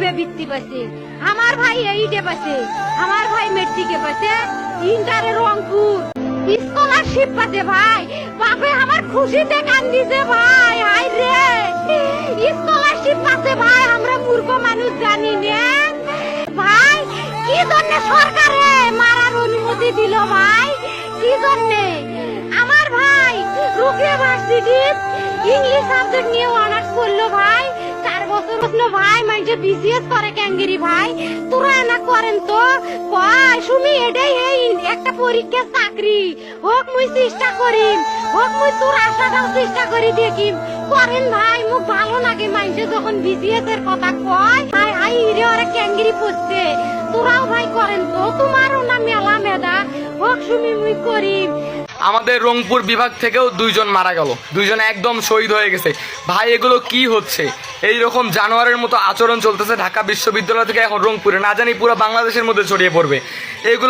ফাইভে বৃত্তি পাচ্ছে আমার ভাই এইটে পাচ্ছে আমার ভাই মেট্রিকে পাচ্ছে ইন্টারে রংপুর। স্কলারশিপ পাচ্ছে ভাই। বাপে, আমার খুশিতে কান্দিছে ভাই। হাই রে। স্কলারশিপ পাচ্ছে ভাই, আমরা মূর্খ মানুষ জানি না। ভাই, কি জন্য সরকারে মারার অনুমতি দিল ভাই? কি জন্য? আমার ভাই রুকিয়া ভার্সিটির ইংলিশ সাবজেক্ট নিয়ে অনার্স বছর ভাই মাইজে বিসিএস করে ক্যাঙ্গেরি ভাই, তোরা না করেন তো? কয়, সুমি, এটাই এই একটা পরীক্ষা চাকরি। হোক মুই চেষ্টা করিম, হোক মুই তোর আশাটাও চেষ্টা করি দেখিম। করেন ভাই মুখ ভালো লাগে মাইজে যখন বিসিএস এর কথা কয় হাই হাই ইরে ওরা ক্যাঙ্গেরি পড়ছে তোরাও ভাই করেন তো, তোমারও না মেলা মেদা হোক সুমি, মুই করিম। আমাদের রংপুর বিভাগ থেকেও দুইজন মারা গেল। দুইজন একদম শহীদ হয়ে গেছে। ভাই, এগুলো কি হচ্ছে? এই রকম জানোয়ারের মতো আচরণ চলতেছে ঢাকা বিশ্ববিদ্যালয় থেকে এখন রংপুরে। না জানি পুরো বাংলাদেশের মধ্যে ছড়িয়ে পড়বে। এগুলো